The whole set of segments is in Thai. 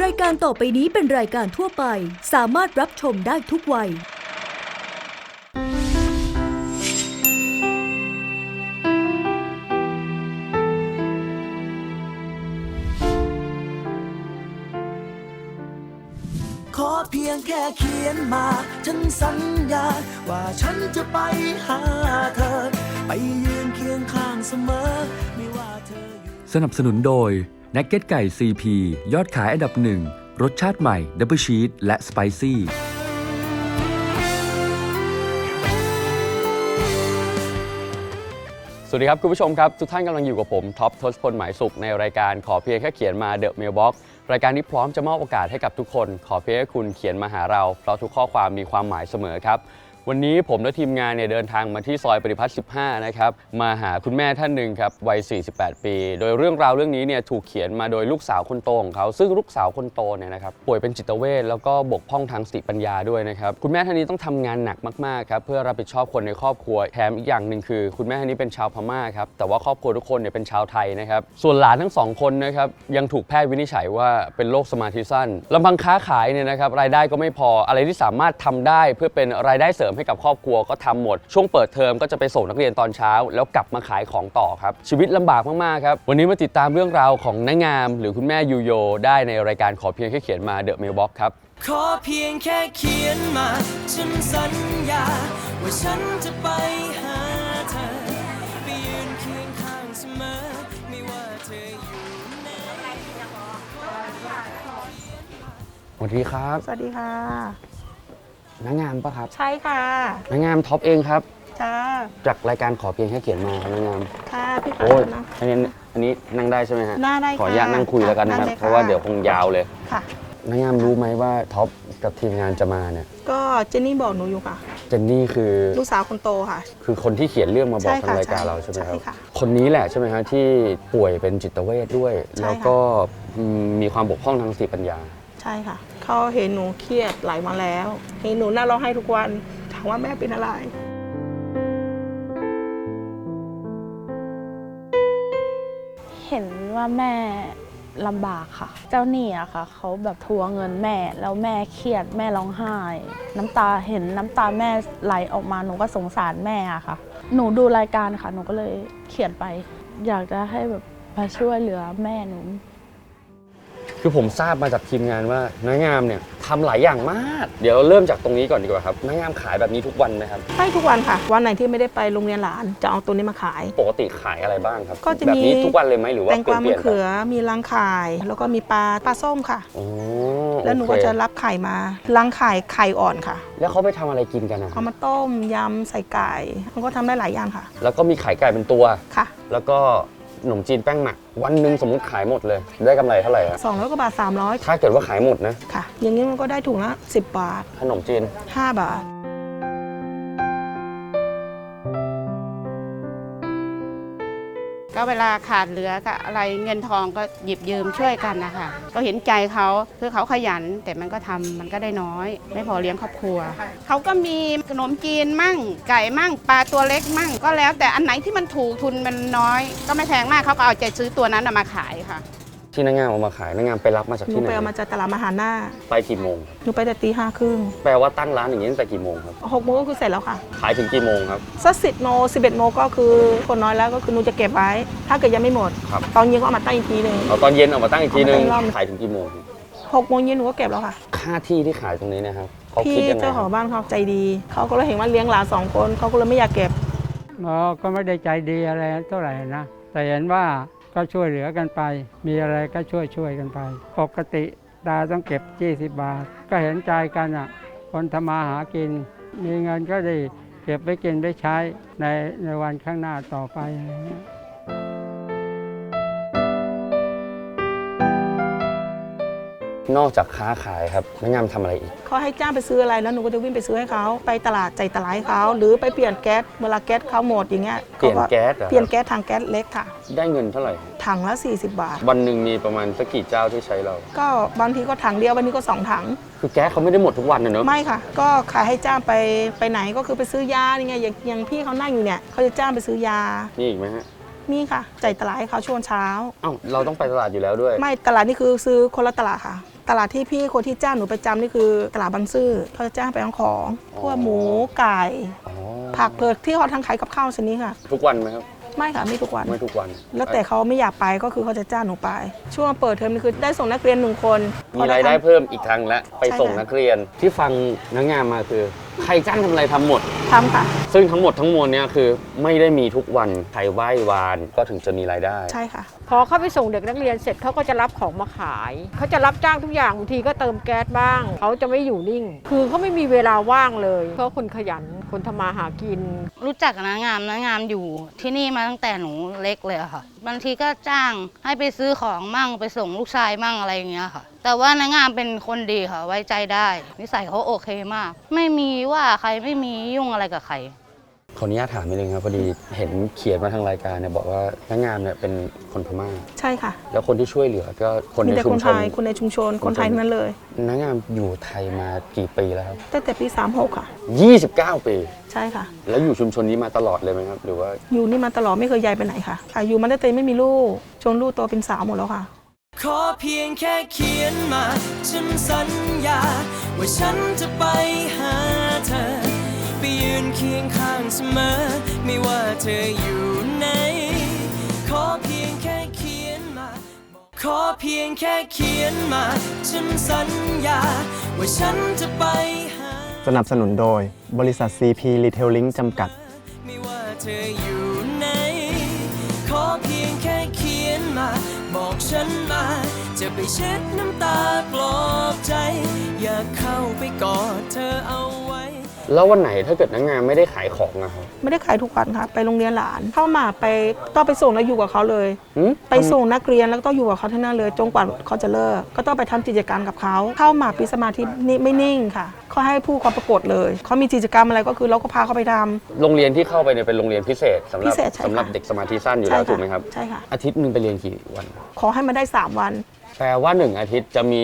รายการต่อไปนี้เป็นรายการทั่วไป สามารถรับชมได้ทุกวัย ขอเพียงแค่เขียนมา ฉันสัญญา ว่าฉันจะไปหาเธอ ไปยืนเคียงข้างเสมอ ไม่ว่าเธออยู่ สนับสนุนโดย นักเก็ตไก่ CP ยอดขายอันดับหนึ่ง รสชาติใหม่ ดับเบิลชีสและสไปซี่ สวัสดีครับ คุณผู้ชมครับ ทุกท่านกำลังอยู่กับผม ท็อปทศพลหมายสุข ในรายการขอเพียงแค่เขียนมาเดอะเมลบ็อกรายการที่พร้อมจะมอบโอกาสให้กับทุกคน ขอเพียงแค่คุณเขียนมาหาเรา เพราะทุกข้อความมีความหมายเสมอครับ วันนี้ผมและทีมงานเนี่ยเดินทางมาที่ซอยปฏิพัฒน์ 15 นะครับ มาหาคุณแม่ท่านหนึ่งครับวัย 48 ปี โดยเรื่องราวเรื่องนี้เนี่ยถูกเขียนมาโดยลูกสาวคนโตของเขาซึ่งลูกสาวคนโตเนี่ยนะครับป่วยเป็นจิตเวชแล้วก็บกพร่องทางสติปัญญาด้วยนะครับคุณแม่ท่านนี้ต้องทำงานหนักมากๆครับเพื่อรับผิดชอบคนในครอบครัวแถมอีกอย่างหนึ่งคือ คุณแม่ท่านนี้เป็นชาวพม่าครับแต่ว่าครอบครัวทุกคนเนี่ยเป็นชาวไทยนะครับส่วนหลานทั้งสองคนนะครับยังถูกแพทย์วินิจฉัยว่าเป็นโรคสมาธิสั้นลำพังค้าขายเนี่ยนะครับรายได้ก็ไม่พออะไรที่สามารถทำได้เพื่อเป็นรายได้เสริมให้กับครอบครัวก็ทำหมด ช่วงเปิดเทอมก็จะไปส่งนักเรียนตอนเช้า แล้วกลับมาขายของต่อครับชีวิตลำบากมากๆครับวันนี้มาติดตามเรื่องราวของนางงาม หรือคุณแม่ยูโย ได้ในรายการขอเพียงแค่เขียนมาเดอะเมลบ็อกครับขอเพียงแค่เขียนมาฉันสัญญาว่าฉันจะไปหาเธอไปยืนเคียงข้างเสมอไม่ว่าเธออยู่ไหนสวัสดีครับ สวัสดีค่ะ นางงามปะครับใช่ค่ะนางงามท็อปเองครับ จ้าจากรายการขอเพียงแค่เขียนมาครับนางงามค่ะพี่ขอโอ้ยนะอันนี้อันนี้นั่งได้ใช่ไหมฮะนั่งได้ขออนุญาตค่ะนั่งคุยแล้วกันนะครับนั่งได้ค่ะเพราะว่าเดี๋ยวคงยาวเลยค่ะ นางงามรู้ไหมว่าท็อปกับทีมงานจะมาเนี่ยก็เจนนี่บอกหนูอยู่ค่ะ เจนนี่คือลูกสาวคนโตค่ะ คือคนที่เขียนเรื่องมาบอกใช่ทางค่ะรายการใช่เราใช่ไหมครับ ใช่ค่ะคนนี้แหละใช่ไหมฮะที่ป่วยเป็นจิตเวชด้วยใช่ค่ะแล้วก็อืมมีความบกพร่องทางสติปัญญา ใช่ค่ะ เขาเห็นหนูเครียดหลายมาแล้ว เห็นหนูน่าร้องไห้ทุกวันถามว่าแม่เป็นอะไรเห็นว่าแม่ลำบากค่ะ เจ้าหนี้อะค่ะเขาแบบทวงเงินแม่แล้วแม่เครียดแม่ร้องไห้ น้ำตาเห็นน้ำตาแม่ไหลออกมาหนูก็สงสารแม่อะค่ะ หนูดูรายการค่ะ หนูก็เลยเขียนไป อยากจะให้แบบมาช่วยเหลือแม่หนู คือผมทราบมาจากทีมงานว่านางงามเนี่ยทำหลายอย่างมาก เดี๋ยวเราเริ่มจากตรงนี้ก่อนดีกว่าครับนางงามขายแบบนี้ทุกวันไหมครับใช่ทุกวันค่ะ วันไหนที่ไม่ได้ไปโรงเรียนหลานจะเอาตัวนี้มาขาย ปกติขายอะไรบ้างครับก็จะแบบมี นี้ทุกวันเลยไหมหรือว่าแตงเปกวาลี่มะยนๆเขือมีรังไข่แล้วก็มีปลาปลาส้มค่ะโอ้แล้วหนูโอก็เคจะรับไข่มารังไข่ไข่อ่อนค่ะ แล้วเขาไปทำอะไรกินกันนะครัเอาบมาต้มยำใส่ไก่มันก็ทำได้หลายอย่างค่ะแล้วก็มีไข่ไก่เป็นตัว ค่ะ แล้วก็ ขนมจีนแป้งหมัก วันหนึ่งสมมติขายหมดเลย ได้กำไรเท่าไหร่ครับ200กว่าบาท300ถ้าเกิดว่าขายหมดนะ ค่ะ อย่างนี้มันก็ได้ถุงละ10บาท ขนมจีน5บาท ก็เวลาขาดเหลือก็อะไรเงินทองก็หยิบยืมช่วยกันนะคะก็เห็นใจเขาคือเขาขยัน แต่มันก็ทำมันก็ได้น้อย ไม่พอเลี้ยงครอบครัว เขาก็มีขนมจีนมั่ง ไก่มั่งปลาตัวเล็กมั่ง ก็แล้วแต่อันไหนที่มันถูกทุนมันน้อย ก็ไม่แพงมากเขาก็เอาใจซื้อตัวนั้นมาขายค่ะ ที่นางงามเอามาขายนางงามไปรับมาจากหนูที่ไหน ไปเอามาจากตลาดมหาหน้าไปกี่โมงครับหนูไปแต่ตีห้าครึ่งแปลว่าตั้งร้านอย่างนี้ตั้งแต่กี่โมงครับ หกโมงก็คือเสร็จแล้วค่ะ ขายถึงกี่โมงครับ สักสิบโมงสิบเอ็ดโมงก็คือคนน้อยแล้วก็คือหนูจะเก็บไว้ ถ้าเกิดยังไม่หมด ครับ ตอนเย็นก็เอามาตั้งอีกทีหนึ่ง เอาตอนเย็นเออกมาตั้งอีกทีนึง เอามาตั้งรอบหนึ่ง ขายถึงกี่โมงหกโมงเย็นหนูก็เก็บแล้วค่ะ ค่าที่ที่ขายตรงนี้นะครับเขาพี่คิดยังไงเจ้าคขรัองบบ้านเขาใจดี เขาก็เลยเห็นว่าเลี้ยงหลานสองคนเขาก็เลยไม่อยากเก็บอ๋อก็ไม่ได้ใจดีอะไรเท่าไหร่นะ แต่เห็นว่า ก็ช่วยเหลือกันไป มีอะไรก็ช่วยช่วยกันไป ปกติดาต้องเก็บ20บาท ก็เห็นใจกันอะ คนทำมาหากิน มีเงินก็ได้เก็บไว้กินไว้ใช้ในในวันข้างหน้าต่อไปอะไรเงี้ยนอกจากค้าขายครับนางงามทำอะไรอีก เขาให้จ้างไปซื้ออะไรแล้วหนูก็จะวิ่งไปซื้อให้เขาไปตลาดใจตลาดให้เขาหรือไปเปลี่ยนแก๊สเวลาแก๊สเขาหมดอย่างเงี้ยเปลี่ยนขาแก๊สเหรอเปลี่ยนแก๊สทางแก๊สเล็กค่ะ ได้เงินเท่าไหร่ ถังละ 40 บาท วันหนึ่งมีประมาณสักกี่เจ้าที่ใช้เรา ก็บางทีก็ถังเดียววันนี้ก็สองถัง คือแก๊สเขาไม่ได้หมดทุกวันนะเนอะไม่ค่ะ ก็ขายให้จ้างไปไปไหนก็คือไปซื้อยานี่ไงอย่างอย่างพี่เขานั่งอยู่เนี่ยเขาจะจ้างไปซื้อยามีอีกไหมฮะมีค่ะใจตลาดให้เขาช่วงเช้า เอ้าเราต้องไปตลาดอยู่แล้วด้วย ไม่ตลาดนี่คือซื้อคนละตลาดค่ะ ตลาดที่พี่คนที่จ้างหนูประจำนี่คือตลาดบางซื่อเขาจะจ้างไปเอาของพวกหมูไก่ อ๋อผักเผือกที่เขาทางขายกับข้าวชนิดค่ะ ทุกวันไหมครับ ไม่ค่ะไม่ทุกวัน ไม่ทุกวัน แล้วแต่เขาไม่อยากไปก็คือเขาจะจ้างหนูไป ช่วงเปิดเทอมนี่คือได้ส่งนักเรียนหนึ่งคนมีรายได้เพิ่มอีกทางละไปใช่ค่ะส่งนักเรียนที่ฟังนักงานมาคือ ใครจ้างทำอะไรทำหมดทำค่ะ ซึ่งทั้งหมดทั้งมวลเนี่ยคือไม่ได้มีทุกวันใครไหว้วานก็ถึงจะมีรายได้ ใช่ค่ะ พอเขาไปส่งเด็กนักเรียนเสร็จเขาก็จะรับของมาขาย เขาจะรับจ้างทุกอย่างบางทีก็เติมแก๊สบ้าง เขาจะไม่อยู่นิ่ง คือเขาไม่มีเวลาว่างเลยเขาคนขยันคนทำมาหากิน รู้จักกับนางงามนางงามอยู่ที่นี่มาตั้งแต่หนูเล็กเลยอะค่ะ บางทีก็จ้างให้ไปซื้อของมั่งไปส่งลูกชายมั่งอะไรอย่างเงี้ยค่ะ แต่ว่านางงามเป็นคนดีค่ะ ไว้ใจได้ นิสัยเขาโอเคมาก ไม่มีว่าใครไม่มียุ่งอะไรกับใครขออนุญาตถามนิดนึงครับพอดีเห็นเขียนมาทางรายการเนี่ยบอกว่านักงานเนี่ยเป็นคนพม่าใช่ค่ะ แล้วคนที่ช่วยเหลือก็คนมีในแต่ชุคมนชไทนยคนในชุมชนคนไทยทั้งนั้นเลยนักงานอยู่ไทยมากี่ปีแล้วครับตั้งแต่ปี 36 ค่ะ 29 ปี ใช่ค่ะ แล้วอยู่ชุมชนนี้มาตลอดเลยไหมครับ หรือว่าอยู่นี่มาตลอดไม่เคยย้ายไปไหนค่ะค่ะอยู่มาตั้งแต่ไม่มีลูกจนลูกโตเป็นสาวหมดแล้วค่ะ ขอเพียงแค่เขียนมา ฉันสัญญา ว่าฉันจะไปหาเธอ ไปยืนเคียงข้างเสมอ ไม่ว่าเธออยู่ไหนขอเพียงแค่เขียนมา ขอเพียงแค่เขียนมา ฉันสัญญา ว่าฉันจะไปหา สนับสนุนโดยบริษัท CP Retailing จำกัด บอกฉันมา จะไปเช็ดน้ำตาปลอบใจ อยากเข้าไปกอดเธอเอา แล้ววันไหนถ้าเกิดนักงานไม่ได้ขายของอะครับไม่ได้ขายทุกวันค่ะ ไปโรงเรียนหลาน เข้ามาไปต้องไปส่งแล้วอยู่กับเขาเลย หืมไปส่งนักเรียนแล้วก็ต้องอยู่กับเขาที่นั่นเลยจนกว่าเขาจะเลิก ก็ต้องไปทำกิจกรรมกับเขา เข้ามาปีสมาธินี่ไม่นิ่งค่ะเขาให้ผู้ความปรากฏเลยเขามีกิจกรรมอะไรก็คือเราก็พาเขาไปทำ โรงเรียนที่เข้าไปเนี่ยเป็นโรงเรียนพิเศษสำหพิรับเศษใช่ค่ะ สำหรับเด็กสมาธิสั้นอยู่ใช่แล้วค่ะถูกไหมครับ ใช่ค่ะ อาทิตย์หนึ่งไปเรียนกี่วัน ขอให้มาได้ 3 วัน แปลว่า 1 อาทิตย์จะมี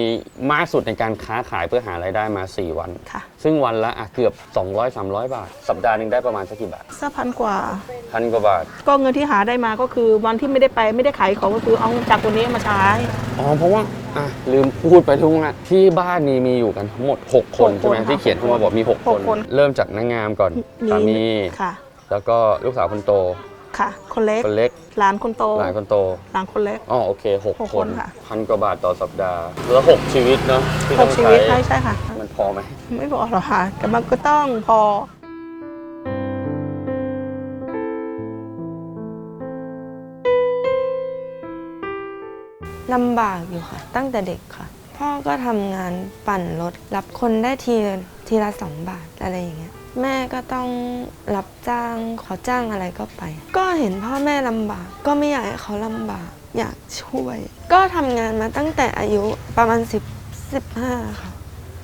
มากสุดในการค้าขายเพื่อหารายได้มา 4 วัน ค่ะ ซึ่งวันละอะเกือบ 200-300 บาท สัปดาห์หนึ่งได้ประมาณสักกี่บาทสักพันกว่า พันกว่าบาท ก็เงินที่หาได้มาก็คือวันที่ไม่ได้ไปไม่ได้ขายของก็คือเอาจากตัวนี้มาใช้ อ๋อเพราะว่าอะลืมพูดไปทุกว่าที่บ้านนี้มีอยู่กันทั้งหมด 6 คนหกคนใช่ไหมค่ะที่เขียนเข้ามาบอกมี 6หคกนคน เริ่มจากนางงามก่อนสามี ค่ะ แล้วก็ลูกสาวคนโต ค่ะ คนเล็กคนเล็กหลานคนโตหลานคนโตหลานคนเล็ก อ๋อโอเคหกหกคคนนค่ะ พันกว่าบาทต่อสัปดาห์ แล้ว6ชีวิตเนาะที่หต้อกงชีใช้วิตใช่ใช่ค่ะ มันพอไหมไม่บอกหรอกค่ะ แต่มันก็ต้องพอ ลำบากอยู่ค่ะ ตั้งแต่เด็กค่ะ พ่อก็ทำงานปั่นรถ รับคนได้ทีทีละสองบาทอะไรอย่างเงี้ย แม่ก็ต้องรับจ้างขอจ้างอะไรก็ไป ก็เห็นพ่อแม่ลำบาก ก็ไม่อยากให้เขาลำบากอยากช่วย ก็ทำงานมาตั้งแต่อายุประมาณ 10 15 ค่ะ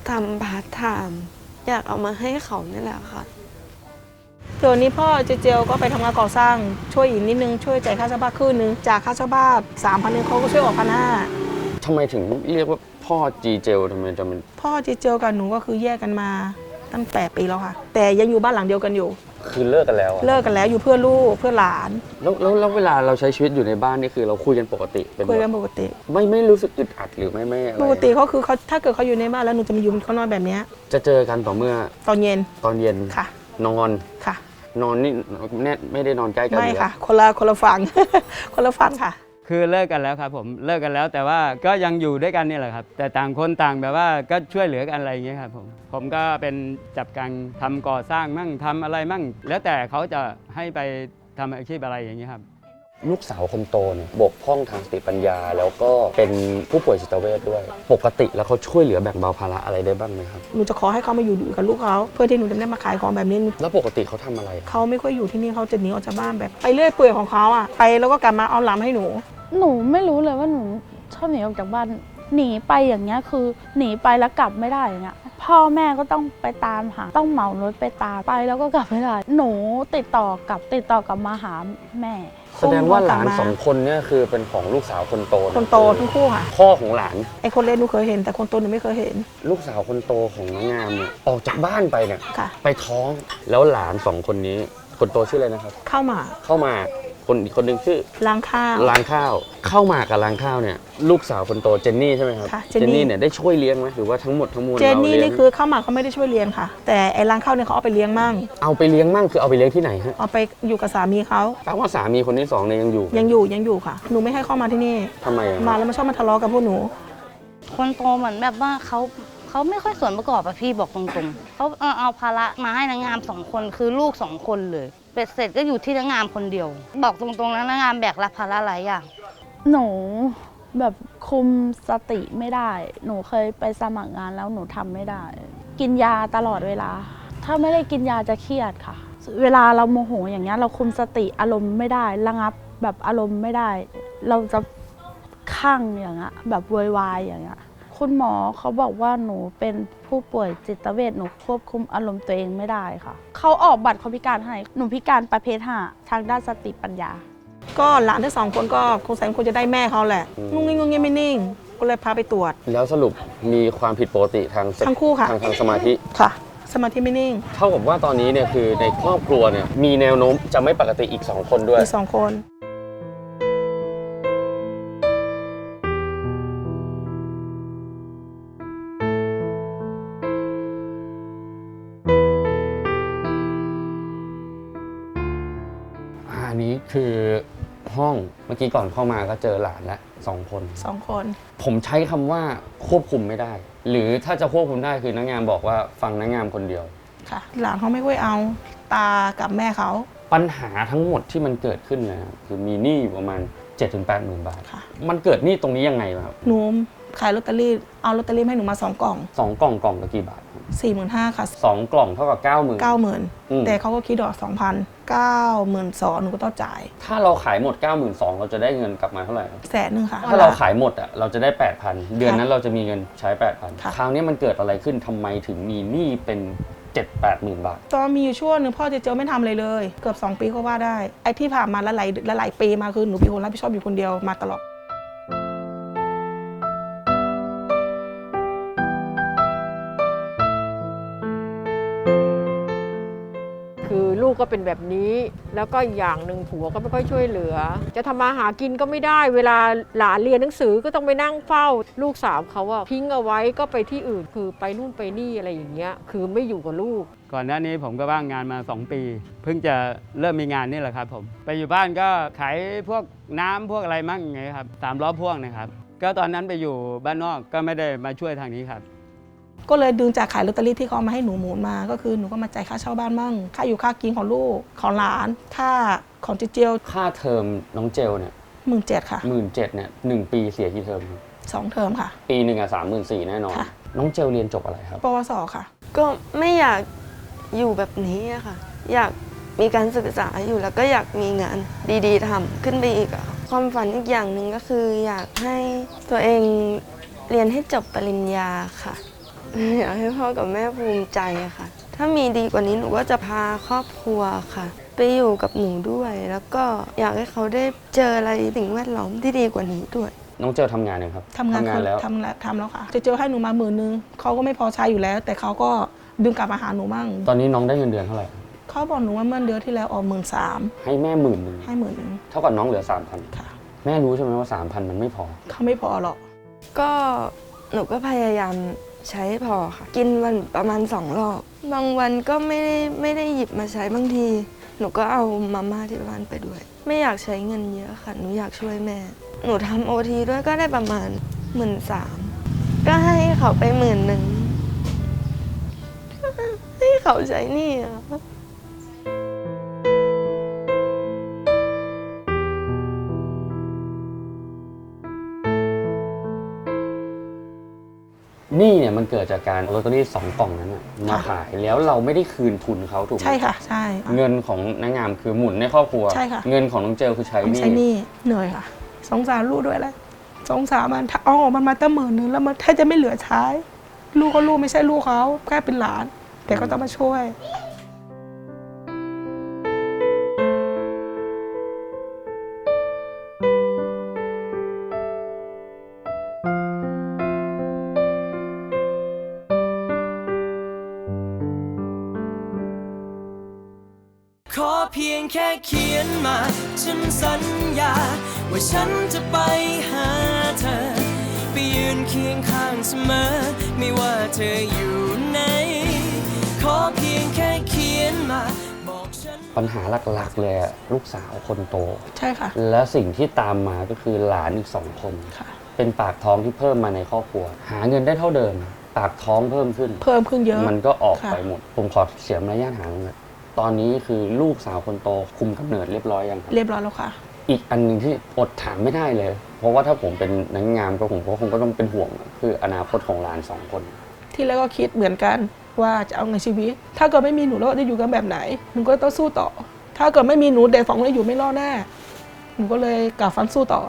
ทำพาร์ทไทม์อยากเอามาให้เขานี่แหละค่ะเดี๋ยวนี้พ่อเจเจลก็ไปทำงานก่อสร้างช่วยอีกนิดนึงช่วยจ่ายค่าเช่าบ้านครึ่งนึงจากค่าเช่าบ้านสามพันนึงเขาก็ช่วยออกพันห้าทำไมถึงเรียกว่าพ่อจีเจลทำไมจะเป็นพ่อเจเจลกับหนูก็คือแยกกันมา ตั้งแต่ปีแล้วค่ะ แต่ยังอยู่บ้านหลังเดียวกันอยู่ คือเลิกกันแล้วอะเลิกกันแล้วอยู่เพื่อลูกเพื่อหลานแล้วแล้วแล้วเวลาเราใช้ชีวิตอยู่ในบ้านนี่คือเราคุยกันปกติเป็นคุยแบกันบปกติ ไม่ไม่รู้สึกอึดอัดหรือไม่ไม่อะไรปกติเขาคือเขาถ้าเกิดเขาอยู่ในบ้านแล้วหนูจะมาอยู่เขานอนแบบเนี้ยจะเจอกันต่อเมื่อตอนเย็นตอนเย็นค่ะนอนค่ะ นอนนี่แน่ไม่ได้นอนใกล้กันไม่อยู่ค่ะ คนละคนละฝั่ง คนละฝั่งค่ะ คือเลิกกันแล้วครับผมเลิกกันแล้วแต่ว่าก็ยังอยู่ด้วยกันนี่แหละครับ แต่ต่างคนต่างแบบว่าก็ช่วยเหลือกันอะไรอย่างเงี้ยครับผมผมก็เป็นจับกังทำก่อสร้างมั่งทำอะไรมั่ง แล้วแต่เขาจะให้ไปทำอาชีพอะไรอย่างเงี้ยครับลูกสาวคนโตเนี่ยบกพร่องทางสติปัญญา แล้วก็เป็นผู้ป่วยจิตเวชด้วย ปกติแล้วเขาช่วยเหลือแบ่งเบาภาระอะไรได้บ้างไหมครับหนูจะขอให้เขามาอยู่อยู่กับลูกเขาเพื่อที่หนูจะได้มาขายของแบบนี้แล้วปกติเขาทำอะไรเขาไม่ค่อยอยู่ที่นี่เขาจะหนีออกจากบ้านแบบไปเรื่อยเปื่อยของเขาอะไปแล้วก็กลับมาเอาหลามให้หนู หนูไม่รู้เลยว่าหนูชอบหนีออกจากบ้านหนีไปอย่างเงี้ยคือหนีไปแล้วกลับไม่ได้อย่างเงี้ยพ่อแม่ก็ต้องไปตามหา ต้องเหมารถไปตามไปแล้วก็กลับไม่ได้ หนูติดต่อกลับติดต่อกลับมาหาแม่แสดงว่าหลานกลับมาสองคนเนี่ยคือเป็นของลูกสาวคนโตคนโตทั้งคู่ค่ะ พ่อของหลานไอ้คนเล็กหนูเคยเห็น แต่คนโตหนูไม่เคยเห็น ลูกสาวคนโตของน้องงามเนี่ยออกจากบ้านไปเนี่ยค่ะไปท้องแล้วหลานสองคนนี้คนโตชื่ออะไรนะครับ เข้ามาเข้ามา คนอีกคนหนึ่งชื่อล้างข้าวร้านข้าว เข้ามากับร้านข้าวเนี่ยลูกสาวคนโตเจนนี่ใช่ไหมครับค่ะเจนนี่ เนี่ยได้ช่วยเลี้ยงไหมหรือว่าทั้งหมดทั้งมวลเจนนี่ราลี้ยงนี่คือเข้ามาเขาไม่ได้ช่วยเลี้ยงค่ะ แต่ไอ้ล้างข้าวเนี่ยเขาเอาไปเลี้ยงมั่ง เอาไปเลี้ยงมั่งคือเอาไปเลี้ยงที่ไหนฮะเอาไปอยู่กับสามีเขาแปลว่าสามีคนที่สองเนี่ยยังอยู่ยังอยู่ยังอยู่ค่ะ หนูไม่ให้เข้ามาที่นี่ ทำไมอะมาแล้วมาชอบมาทะเลาะกับพวกหนู คนโตเหมือนแบบว่าเขา เขาไม่ค่อยส่วนประกอบอะพี่บอกตรงๆเขาเอาเอาภาระมาให้นางงามสองคนคือลูกสองคนเลยเป็ดเสร็จก็อยู่ที่นางงามคนเดียว บอกตรงๆนะนางงามแบกรับภาระหลายอย่างหนูแบบคุมสติไม่ได้ หนูเคยไปสมัครงานแล้วหนูทำไม่ได้ กินยาตลอดเวลา ถ้าไม่ได้กินยาจะเครียดค่ะ เวลาเราโมโหอย่างเงี้ยเราคุมสติอารมณ์ไม่ได้ ระงับแบบอารมณ์ไม่ได้ เราจะข้างอย่างเงี้ยแบบโวยวายอย่างเงี้ย คุณหมอเขาบอกว่าหนูเป็นผู้ป่วยจิตเวชหนูควบคุมอารมณ์ตัวเองไม่ได้ค่ะ เขาออกบัตรคนพิการให้หนูพิการประเภทห้าทางด้านสติปัญญา ก็หลานทั้งสองคนก็คงแสนควรจะได้แม่เขาแหละงุ้งงิ้งงุ้งงิ้งไม่นิ่ง ก็เลยพาไปตรวจ แล้วสรุปมีความผิดปกติทางสทั้งคู่ค่ะ ทางทางสมาธิค่ะ สมาธิไม่นิ่งเท่ากับว่าตอนนี้เนี่ยคือในครอบครัวเนี่ยมีแนวโน้มจะไม่ปกติอีก2คนด้วย มีสองคน มื่อกี้ก่อนเข้ามาก็เจอหลานแล้วสองคน สองคน ผมใช้คำว่าควบคุมไม่ได้ หรือถ้าจะควบคุมได้คือนางงามบอกว่าฟังนางงามคนเดียว ค่ะ หลานเขาไม่ค่อยเอา ตากับแม่เขา ปัญหาทั้งหมดที่มันเกิดขึ้นเนยนะครับคือมีหนี้อยู่ประมาณ 7-8หมื่นบาท ค่ะ มันเกิดหนี้ตรงนี้ยังไงครับหนูขายลอตเตอรี่ เอาลอตเตอรี่มาให้หนูมาสองกล่องสองกล่องกล่องละกี่บาทครับสี่หมื่นห้าค่ะสองกล่องเท่ากับ9ก้าหมื่นเก้าหมื่นอืมแต่เขาก็คิดดอกสองพัน เก้าหมื่นสองหนูก็ต้องจ่ายถ้าเราขายหมด 9 2 0 0 0เราจะได้เงินกลับมาเท่าไหร่ครับแสนหนึ่งค่ะ ถ้าเราขายหมดอะเราจะได้ 8,000 เดือนนั้นเราจะมีเงินใช้8,000ค่ะคราวนี้มันเกิดอะไรขึ้นทำไมถึงมีหนี้เป็น7 8หมื่นบาท ตอนมีอยู่ช่วงหนึ่งพ่อเจเจอไม่ทำอะไรเลย เกือบ 2 ปีก็ว่าได้ ไอ้ที่ผ่านมาละหลายละหลายปีมาคือหนูเป็นคนรับผิดชอบอยู่คนเดียวมาตลอด คือลูกก็เป็นแบบนี้ แล้วก็อย่างหนึ่งผัวก็ไม่ค่อยช่วยเหลือ จะทำมาหากินก็ไม่ได้ เวลาหลานเรียนหนังสือก็ต้องไปนั่งเฝ้า ลูกสาวเขาอะทิ้งเอาไว้ก็ไปที่อื่นคือไปนู่นไปนี่อะไรอย่างเงี้ยคือไม่อยู่กับลูก ก่อนหน้านี้ผมก็ว่างงานมา 2 ปี เพิ่งจะเริ่มมีงานนี่แหละครับผม ไปอยู่บ้านก็ขายพวกน้ำพวกอะไรมั่งไงครับสามล้อพ่วงนะครับ ก็ตอนนั้นไปอยู่บ้านนอกก็ไม่ได้มาช่วยทางนี้ครับ ก็เลยดึงจากขายลอตเตอรี่ที่เขาเอามาให้หนูหมุนมา ก็คือหนูก็มาจ่ายค่าเช่าบ้านมั่ง ค่าอยู่ค่ากินของลูกของหลาน ค่าของเจเจลค่าเทอมน้องเจลเนี่ยหมื่นเจ็ดค่ะหมื่นเจ็ดเนี่ยหนึ่งปีเสียกี่เทอมครับสองเทอมค่ะ ปีหนึ่งอะสามหมื่นสี่แน่นอน ค่ะ น้องเจลเรียนจบอะไรครับ ปวสค่ะ ก็ไม่อยากอยู่แบบนี้อะค่ะ อยากมีการศึกษาอยู่แล้วก็อยากมีงานดีๆทำขึ้นไปอีกอะค่ะความฝันอีกอย่างหนึ่งก็คือ อยากให้ตัวเองเรียนให้จบปริญญาค่ะ อยากให้พ่อกับแม่ภูมิใจอะค่ะ ถ้ามีดีกว่านี้หนูก็จะพาครอบครัวค่ะ ไปอยู่กับหนูด้วย แล้วก็อยากให้เขาได้เจออะไรสิ่งแวดล้อมที่ดีกว่านี้ด้วย น้องเจลทำงานยังครับทำงานแล้วทำแล้วทำแล้วค่ะเจเจลให้หนูมาหมื่นนึงเขาก็ไม่พอใช้อยู่แล้ว แต่เขาก็ดึงกลับมาหาหนูมั่งตอนนี้น้องได้เงินเดือนเท่าไหร่เขาบอกหนูว่าเมื่อเดือนที่แล้วออกหมื่นสามให้แม่หมื่นหนึ่งให้หมื่นหนึ่งเท่ากับน้องเหลือสามพันค่ะแม่รู้ใช่ไหมว่าสามพันมันไม่พอ เขาไม่พอหรอก ก็หนูก็พยายาม ใช้พอค่ะ กินวันประมาณสองรอบ บางวันก็ไม่ได้ไม่ได้หยิบมาใช้บางที หนูก็เอามาม่าที่บ้านไปด้วย ไม่อยากใช้เงินเยอะค่ะ หนูอยากช่วยแม่ หนูทำโอทีด้วยก็ได้ประมาณหมื่นสามก็ให้เขาไปหมื่นหนึ่งให้เขาใช้นี่อะ หนี่เนี่ยมันเกิดจากการเอาลอตเตอรี่สองกล่องนั้นน่ะมาขายแล้วเราไม่ได้คืนทุนเขาถูกไหมใช่ค่ะ ใช่ เงินของนางงามคือหมุนในครอบครัว ใช่ค่ะ เงินของน้องเจลคือใช้ต้องหใช้หนี่นี่เหนื่อยค่ะ สงสารลูกด้วยแหละสงสารมันถ้าเอาออกมันมาตั้งหมื่นนึงแล้วมันแทบจะไม่เหลือใช้ ลูกก็ลูกไม่ใช่ลูกเขาแค่เป็นหลาน แต่ก็ต้องมาช่วย แค่เขียนมา ฉันสัญญา ว่าฉันจะไปหาเธอ ไปยืนเคียงข้างเสมอ ไม่ว่าเธออยู่ไหน ขอเพียงแค่เขียนมา บอกฉัน ปัญหาหลักๆเลยอะลูกสาวคนโต ใช่ค่ะ และสิ่งที่ตามมาก็คือหลานอีกสองคน ค่ะ เป็นปากท้องที่เพิ่มมาในครอบครัว หาเงินได้เท่าเดิม ปากท้องเพิ่มขึ้น เพิ่มขึ้นเยอะ มันก็ออกค่ะ ไปหมด ผมขอเสียมารยาทหางเลย ตอนนี้คือลูกสาวคนโตคุมกำเนิดเรียบร้อยยังครับเรียบร้อยแล้วค่ะ อีกอันหนึ่งที่อดถามไม่ได้เลย เพราะว่าถ้าผมเป็นนักงามก็ผมก็คงก็ต้องเป็นห่วง คืออนาคตของหลานสองคน ที่แรกก็คิดเหมือนกันว่าจะเอาไงชีวิต ถ้าเกิดไม่มีหนูแล้วจะอยู่กันแบบไหนหนูก็ต้องสู้ต่อ ถ้าเกิดไม่มีหนูเด็กสองคนอยู่ไม่รอดแน่หนูก็เลยกลับฟันสู้ต่อ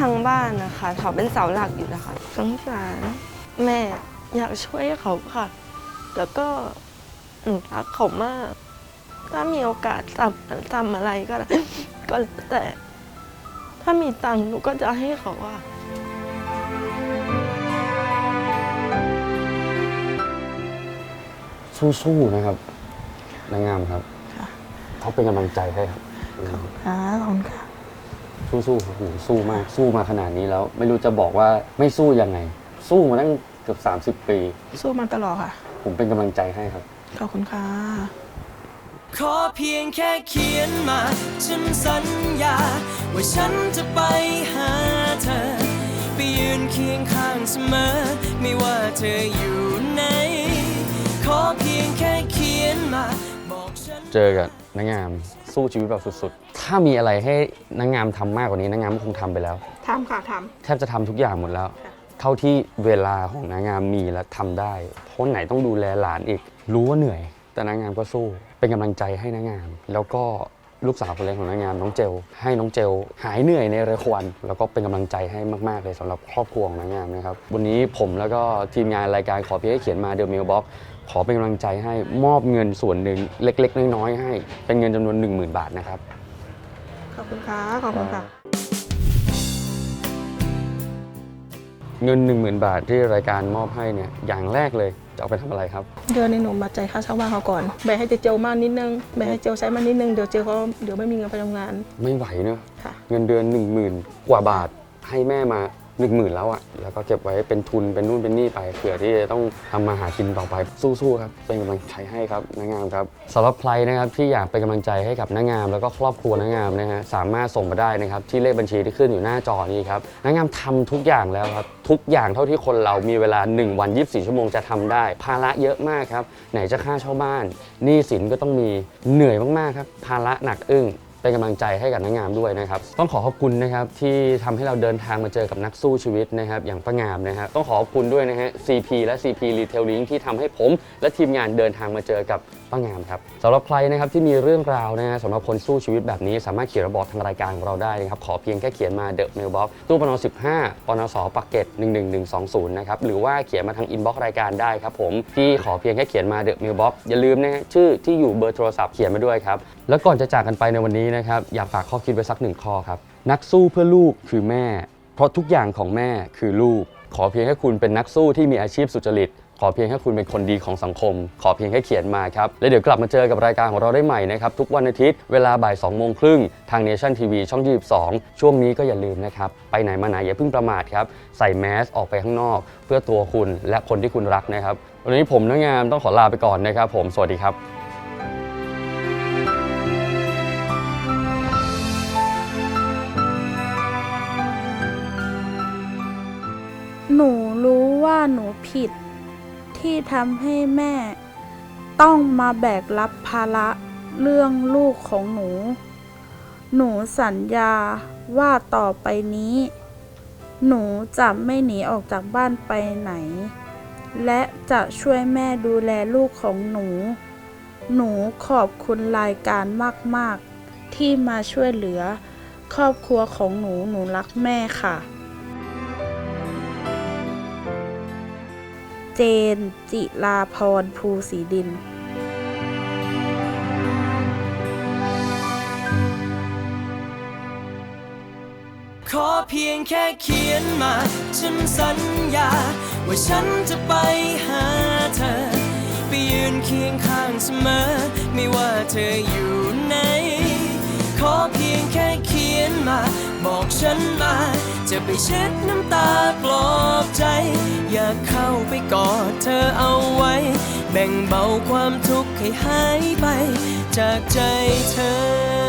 ระก็ทั้งบ้านนะคะเขาเป็นเสาหลักอยู่นะคะสงสารแม่อยากช่วยเขาค่ะ แล้วก็หนูรักเขามาก ถ้ามีโอกาสทำทำอะไรก็ได้ก็แล้วแต่ ถ้ามีตังค์หนูก็จะให้เขาอะสู้ๆนะครับนางงามครับค่ะเขาเป็นกำลังใจให้ครับ อ่าขอบคุณค่ะ สู้ๆครับหนูสู้มาก สู้มาขนาดนี้แล้ว ไม่รู้จะบอกว่าไม่สู้ยังไง สู้มาตั้งเกือบ30 ปี สู้มาตลอดค่ะ ผมเป็นกำลังใจให้ครับ ขอบคุณค่ะ ขอเพียงแค่เขียนมา ฉันสัญญา ว่าฉันจะไปหาเธอ ไปยืนเคียงข้างเสมอ ไม่ว่าเธออยู่ไหน ขอเพียงแค่เขียนมา บอกฉัน เจอกับนางงามสู้ชีวิตแบบสุดๆ ถ้ามีอะไรให้นางงามทำมากกว่านี้นางงามก็คงทำไปแล้ว ทำค่ะท แทบจะทำทุกอย่างหมดแล้ว ค่ะเท่าที่เวลาของนางงามมีและทำได้ เพราะไหนต้องดูแลหลานอีก รู้ว่าเหนื่อย แต่นางงามก็สู้ เป็นกำลังใจให้นางงาม แล้วก็ลูกสาวคนเล็กของนางงามน้องเจล ให้น้องเจลหายเหนื่อยในเร็ววัน แล้วก็เป็นกำลังใจให้มากๆเลยสำหรับครอบครัวของนางงามนะครับ วันนี้ผมแล้วก็ทีมงานรายการขอเพียงให้เขียนมาเดอะเมลบ็อก ขอเป็นกำลังใจให้มอบเงินส่วนหนึ่งเล็ก ๆ น้อยๆให้ เป็นเงินจำนวน 10,000 บาทนะครับำขอบคุณค่ะ ขอบคุณค่ะ เงิน 10,000 บาทที่รายการมอบให้เนี่ยอย่างแรกเลยจะเอาไปทำอะไรครับ เดือนนี้หนูมาจ่ายค่าเช่าบ้านเขาก่อน แบ่งให้เจเจลมากนิดนึง แบ่งให้เจลใช้มานิดนึง เดี๋ยวเจลเขาเดี๋ยวไม่มีเงินไปทำงานไม่ไหวเนอะค่ะ เงินเดือน 1 0,000 กว่าบาทให้แม่มา 1 0,000แล้วอะแล้วก็เก็บไว้เป็นทุนเป็นนู่นเป็นนี่ไปเผื่อที่จะต้องทำมาหากินต่อไปสู้ๆครับ เป็นกำลังใจให้ครับนางงามครับสำหรับใครนะครับที่อยากเป็นกำลังใจให้กับนางงาม แล้วก็ครอบครัวนางงามนะฮะสามารถส่งมาได้นะครับที่เลขบัญชีที่ขึ้นอยู่หน้าจอนี้ครับนางงามทำทุกอย่างแล้วครับทุกอย่างเท่าที่คนเรามีเวลา 1 วัน 24 ชั่วโมงจะทำได้ ภาระเยอะมากครับไหนจะค่าเช่าบ้านหนี้สินก็ต้องมีเหนื่อยมากๆครับภาระหนักอึ้ง เป็นกำลังใจให้กับนางงามด้วยนะครับต้องขอขอบคุณนะครับที่ทำให้เราเดินทางมาเจอกับนักสู้ชีวิตนะครับอย่างป้างามนะครับต้องขอขอบคุณด้วยนะฮะ CP และ CP Retailing ที่ทำให้ผม และทีมงานเดินทางมาเจอกับป้างามครับสำหรับใครนะครับที่มีเรื่องราวนะฮะสำหรับคนสู้ชีวิตแบบนี้ สามารถเขียนระบอกทางรายการของเราได้นะครับขอเพียงแค่เขียนมา The Mailbox ตู้ปน15ปนสปักเก็ต11120นะครับหรือว่าเขียนมาทางอินบ็อกซ์รายการได้ครับผมที่ขอเพียงแค่เขียนมา The Mailbox อย่าลืมนะฮะชื่อที่อยู่เบอร์โทรศัพท์เขียนมาด้วยครับแล้วก่อนจะจากกันไปในวันนี้นะครับอยากฝากข้อคิดไว้สักหนึ่งข้อครับนักสู้เพื่อลูกคือแม่ เพราะทุกอย่างของแม่คือลูก ขอเพียงแค่คุณเป็นนักสู้ที่มีอาชีพสุจริต ขอเพียงแค่คุณเป็นคนดีของสังคม ขอเพียงแค่เขียนมาครับ แล้วเดี๋ยวกลับมาเจอกับรายการของเราได้ใหม่นะครับ ทุกวันอาทิตย์ เวลาบ่าย2โมงครึ่งทาง Nation TV ช่อง 22 ช่วงนี้ก็อย่าลืมนะครับ ไปไหนมาไหนอย่าเพิ่งประมาทครับ ใส่แมสออกไปข้างนอก เพื่อตัวคุณและคนที่คุณรักนะครับ วันนี้ผมนักงานต้องขอลาไปก่อนนะครับ ผม สวัสดีครับหนูรู้ว่าหนูผิด ที่ทำให้แม่ ต้องมาแบกรับภาระเรื่องลูกของหนู หนูสัญญาว่าต่อไปนี้ หนูจะไม่หนีออกจากบ้านไปไหน และจะช่วยแม่ดูแลลูกของหนู หนูขอบคุณรายการมาก ๆ ที่มาช่วยเหลือ ครอบครัวของหนูหนูรักแม่ค่ะ เจน จิลาพรภูศรีดินขอเพียงแค่เขียนมา ฉันสัญญา ว่าฉันจะไปหาเธอ ไปยืนเคียงข้างเสมอ ไม่ว่าเธออยู่ไหน ขอเพียงแค่เขียนมา บอกฉันมา จะไปเช็ดน้ำตาปลอบใจ อยากเข้าไปกอดเธอเอาไว้ แบ่งเบาความทุกข์ให้หายไป จากใจเธอ